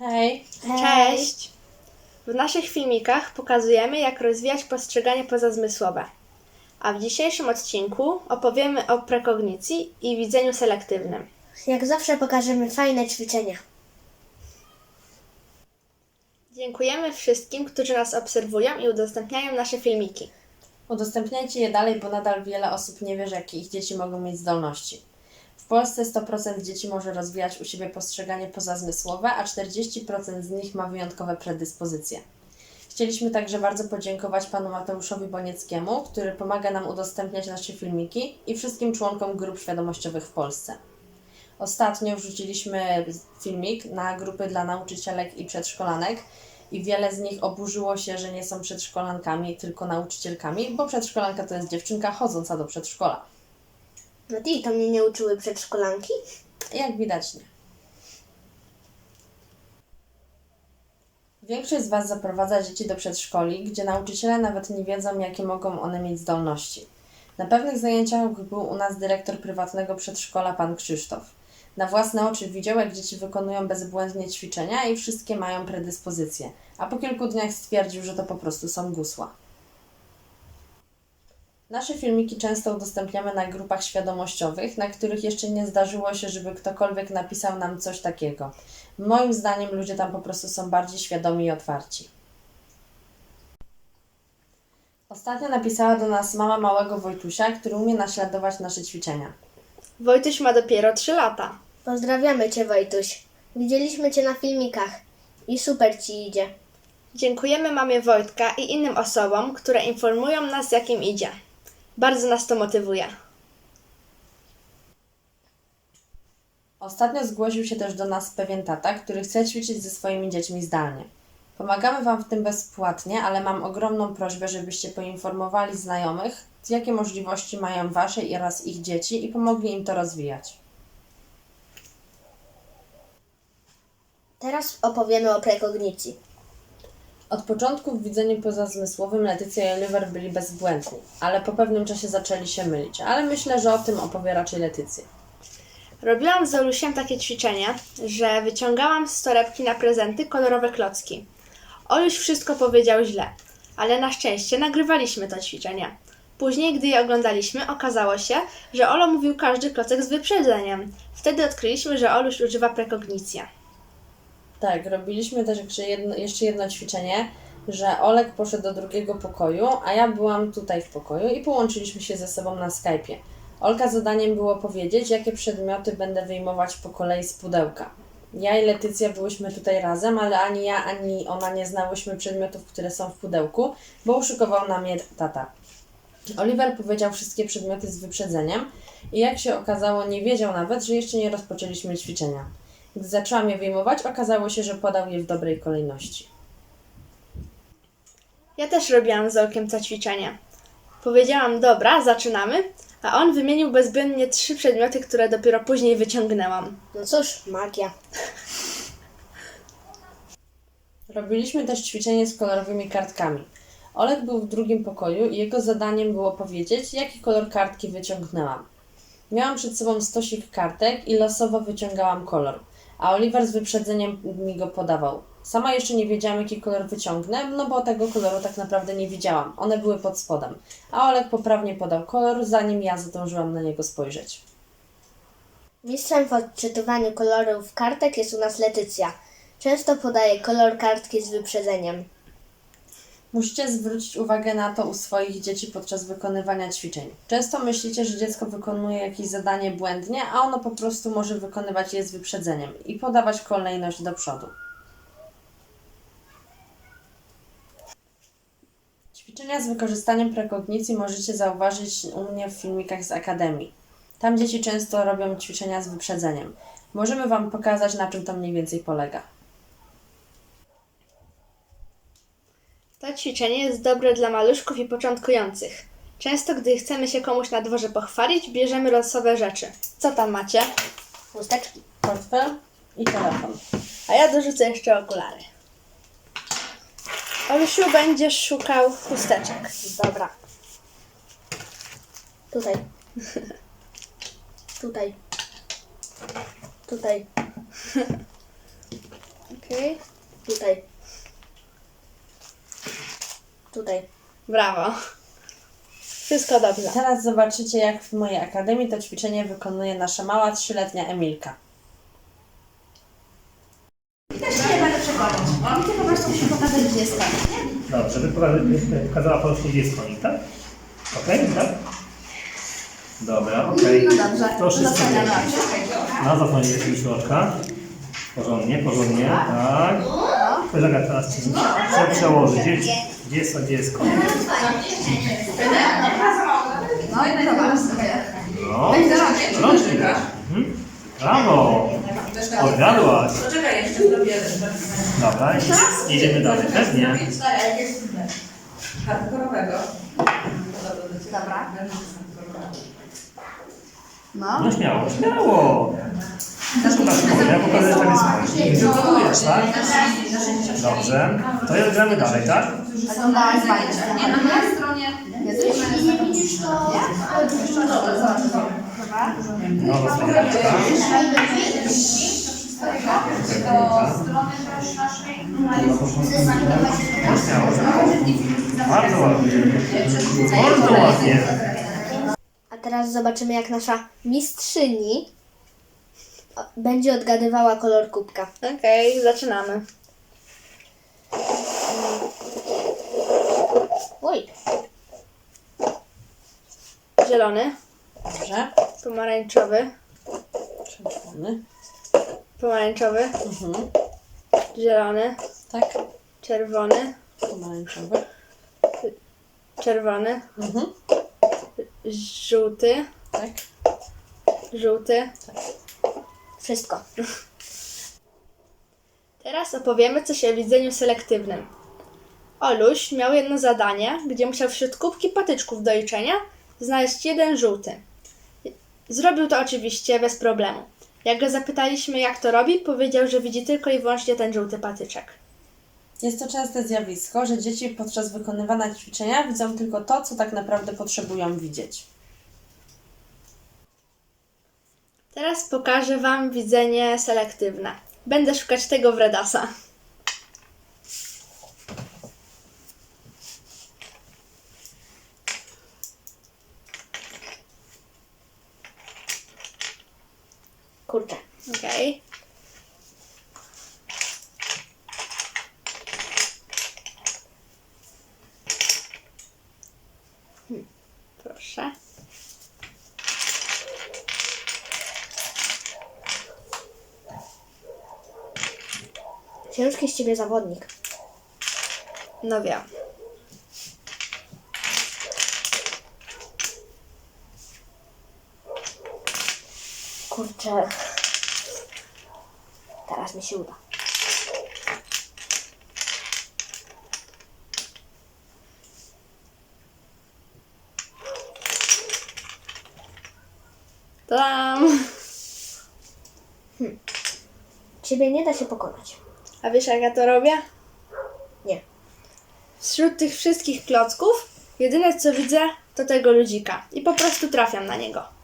Hej. Cześć! W naszych filmikach pokazujemy, jak rozwijać postrzeganie pozazmysłowe. A w dzisiejszym odcinku opowiemy o prekognicji i widzeniu selektywnym. Jak zawsze pokażemy fajne ćwiczenia. Dziękujemy wszystkim, którzy nas obserwują i udostępniają nasze filmiki. Udostępniajcie je dalej, bo nadal wiele osób nie wie, że jakie ich dzieci mogą mieć zdolności. Polsce 100% dzieci może rozwijać u siebie postrzeganie pozazmysłowe, a 40% z nich ma wyjątkowe predyspozycje. Chcieliśmy także bardzo podziękować panu Mateuszowi Bonieckiemu, który pomaga nam udostępniać nasze filmiki i wszystkim członkom grup świadomościowych w Polsce. Ostatnio wrzuciliśmy filmik na grupy dla nauczycielek i przedszkolanek i wiele z nich oburzyło się, że nie są przedszkolankami, tylko nauczycielkami, bo przedszkolanka to jest dziewczynka chodząca do przedszkola. No i to mnie nie uczyły przedszkolanki? Jak widać nie. Większość z Was zaprowadza dzieci do przedszkoli, gdzie nauczyciele nawet nie wiedzą, jakie mogą one mieć zdolności. Na pewnych zajęciach był u nas dyrektor prywatnego przedszkola, pan Krzysztof. Na własne oczy widział, jak dzieci wykonują bezbłędnie ćwiczenia i wszystkie mają predyspozycje, a po kilku dniach stwierdził, że to po prostu są gusła. Nasze filmiki często udostępniamy na grupach świadomościowych, na których jeszcze nie zdarzyło się, żeby ktokolwiek napisał nam coś takiego. Moim zdaniem ludzie tam po prostu są bardziej świadomi i otwarci. Ostatnio napisała do nas mama małego Wojtusia, który umie naśladować nasze ćwiczenia. Wojtyś ma dopiero 3 lata. Pozdrawiamy Cię Wojtuś. Widzieliśmy Cię na filmikach i super Ci idzie. Dziękujemy mamie Wojtka i innym osobom, które informują nas, jak im idzie. Bardzo nas to motywuje. Ostatnio zgłosił się też do nas pewien tata, który chce ćwiczyć ze swoimi dziećmi zdalnie. Pomagamy Wam w tym bezpłatnie, ale mam ogromną prośbę, żebyście poinformowali znajomych, jakie możliwości mają Wasze oraz ich dzieci i pomogli im to rozwijać. Teraz opowiemy o prekognicji. Od początku w widzeniu pozazmysłowym Letycja i Oliver byli bezbłędni, ale po pewnym czasie zaczęli się mylić. Ale myślę, że o tym opowie raczej Letycja. Robiłam z Olusiem takie ćwiczenie, że wyciągałam z torebki na prezenty kolorowe klocki. Oluś wszystko powiedział źle, ale na szczęście nagrywaliśmy to ćwiczenie. Później, gdy je oglądaliśmy, okazało się, że Olo mówił każdy klocek z wyprzedzeniem. Wtedy odkryliśmy, że Oluś używa prekognicji. Tak, robiliśmy też jeszcze jedno, jeszcze jedno ćwiczenie, że Olek poszedł do drugiego pokoju, a ja byłam tutaj w pokoju i połączyliśmy się ze sobą na Skype'ie. Olka zadaniem było powiedzieć, jakie przedmioty będę wyjmować po kolei z pudełka. Ja i Letycja byłyśmy tutaj razem, ale ani ja, ani ona nie znałyśmy przedmiotów, które są w pudełku, bo uszykował nam je tata. Oliver powiedział wszystkie przedmioty z wyprzedzeniem i jak się okazało, nie wiedział nawet, że jeszcze nie rozpoczęliśmy ćwiczenia. Gdy zaczęłam je wyjmować, okazało się, że podał je w dobrej kolejności. Ja też robiłam z Olkiem to ćwiczenie. Powiedziałam, dobra, zaczynamy, a on wymienił bezbłędnie trzy przedmioty, które dopiero później wyciągnęłam. No cóż, magia. Robiliśmy też ćwiczenie z kolorowymi kartkami. Olek był w drugim pokoju i jego zadaniem było powiedzieć, jaki kolor kartki wyciągnęłam. Miałam przed sobą stosik kartek i losowo wyciągałam kolor, a Oliver z wyprzedzeniem mi go podawał. Sama jeszcze nie wiedziałam, jaki kolor wyciągnę, no bo tego koloru tak naprawdę nie widziałam. One były pod spodem. A Olek poprawnie podał kolor, zanim ja zdążyłam na niego spojrzeć. Mistrzem w odczytywaniu kolorów kartek jest u nas Letycja. Często podaje kolor kartki z wyprzedzeniem. Musicie zwrócić uwagę na to u swoich dzieci podczas wykonywania ćwiczeń. Często myślicie, że dziecko wykonuje jakieś zadanie błędnie, a ono po prostu może wykonywać je z wyprzedzeniem i podawać kolejność do przodu. Ćwiczenia z wykorzystaniem prekognicji możecie zauważyć u mnie w filmikach z Akademii. Tam dzieci często robią ćwiczenia z wyprzedzeniem. Możemy Wam pokazać, na czym to mniej więcej polega. To ćwiczenie jest dobre dla maluszków i początkujących. Często, gdy chcemy się komuś na dworze pochwalić, bierzemy losowe rzeczy. Co tam macie? Chusteczki. Portfel i telefon. A ja dorzucę jeszcze okulary. Olusiu, będziesz szukał chusteczek. Dobra. Tutaj. Tutaj. Tutaj. Okej. Tutaj. Tutaj. Brawo. Wszystko dobrze. Teraz zobaczycie, jak w mojej akademii to ćwiczenie wykonuje nasza mała trzyletnia Emilka. Dobrze, by poka- pokazała po prostu, gdzie jest konik, tak? Okej, tak? Dobra, okej. No dobrze. Proszę spróbować. No, zasłonię już oczka. Porządnie, porządnie, tak. Kolega teraz chce przełożyć. Gdzie, gdzie, jest, gdzie jest konik? No, rączki dać. Mhm. Brawo! Odgadłaś. Poczekaj, jeszcze zrobię Dobra, i jedziemy dalej. Pewnie. hardkorowego. Dobra. No śmiało, śmiało. Pokaż ja pokażę tam jest tak? Dobrze. To ja gramy dalej, tak? Oglądałaś bajeczkę. Nie, na mojej stronie. Jeśli nie widzisz, to... Zasłaniamy, tak? No śmiało. Bardzo ładnie. Bardzo ładnie. A teraz zobaczymy, jak nasza mistrzyni będzie odgadywała kolor kubka. Okej, zaczynamy. Oj, Zielony, Dobrze. pomarańczowy, Czerwony. pomarańczowy, Mhm. zielony, Tak. czerwony, Pomarańczowy. czerwony, Mhm. żółty, Tak. żółty. wszystko. Teraz opowiemy coś o widzeniu selektywnym. Oluś miał jedno zadanie, gdzie musiał wśród kubki patyczków do liczenia znaleźć jeden żółty. Zrobił to oczywiście bez problemu. Jak go zapytaliśmy, jak to robi, powiedział, że widzi tylko i wyłącznie ten żółty patyczek. Jest to częste zjawisko, że dzieci podczas wykonywania ćwiczenia widzą tylko to, co tak naprawdę potrzebują widzieć. Teraz pokażę Wam widzenie selektywne. Będę szukać tego w Redasa. Kurczę. Okej. Hmm, Proszę. Ciężki z ciebie zawodnik. No wiem. Kurczę. Teraz mi się uda. Tam. Ciebie nie da się pokonać. A wiesz jak ja to robię? Nie. Wśród tych wszystkich klocków, jedyne co widzę, to tego ludzika. I po prostu trafiam na niego.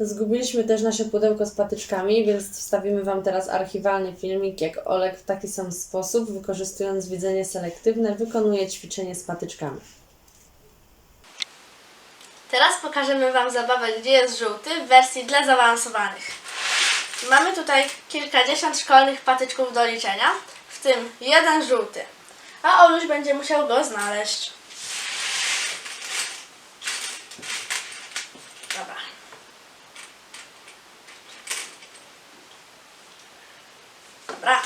Zgubiliśmy też nasze pudełko z patyczkami, więc wstawimy Wam teraz archiwalny filmik, jak Olek w taki sam sposób, wykorzystując widzenie selektywne, wykonuje ćwiczenie z patyczkami. Teraz pokażemy Wam zabawę, gdzie jest żółty w wersji dla zaawansowanych. Mamy tutaj kilkadziesiąt szkolnych patyczków do liczenia, w tym jeden żółty. A Oluś będzie musiał go znaleźć. Dobra. Dobra.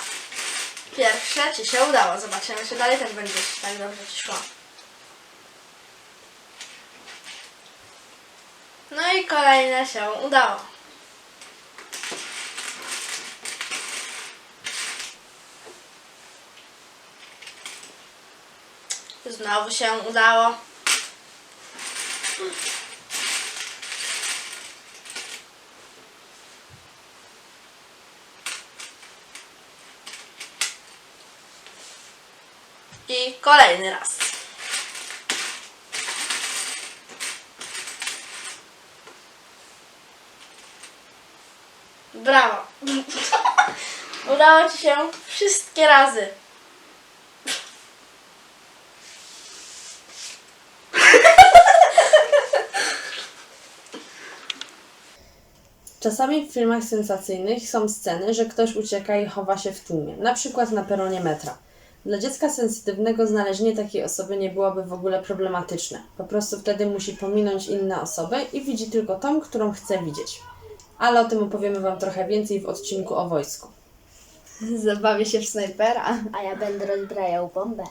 Pierwsze Ci się udało. Zobaczymy, czy dalej też będzie tak dobrze Ci szło. No i kolejne się udało. Znowu się udało. I kolejny raz. Brawo. Udało Ci się wszystkie razy. Czasami w filmach sensacyjnych są sceny, że ktoś ucieka i chowa się w tłumie, na przykład na peronie metra. Dla dziecka sensytywnego znalezienie takiej osoby nie byłoby w ogóle problematyczne. Po prostu wtedy musi pominąć inne osoby i widzi tylko tą, którą chce widzieć. Ale o tym opowiemy Wam trochę więcej w odcinku o wojsku. Zabawię się w snajpera. A ja będę rozbrajał bombę.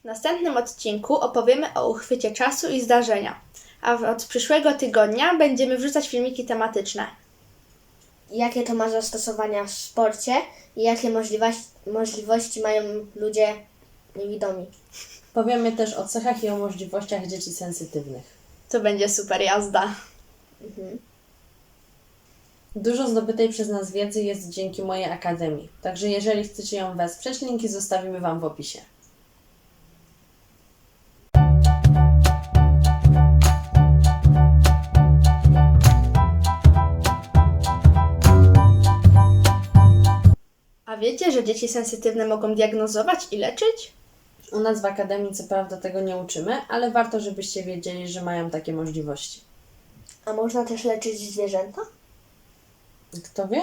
W następnym odcinku opowiemy o uchwycie czasu i zdarzenia. A od przyszłego tygodnia będziemy wrzucać filmiki tematyczne. Jakie to ma zastosowania w sporcie i jakie możliwości, możliwości mają ludzie niewidomi. Powiemy też o cechach i o możliwościach dzieci sensytywnych. To będzie super jazda. Dużo zdobytej przez nas wiedzy jest dzięki mojej akademii, także jeżeli chcecie ją wesprzeć, linki zostawimy Wam w opisie. Wiecie, że dzieci sensytywne mogą diagnozować i leczyć? U nas w akademii co prawda tego nie uczymy, ale warto, żebyście wiedzieli, że mają takie możliwości. A można też leczyć zwierzęta? Kto wie?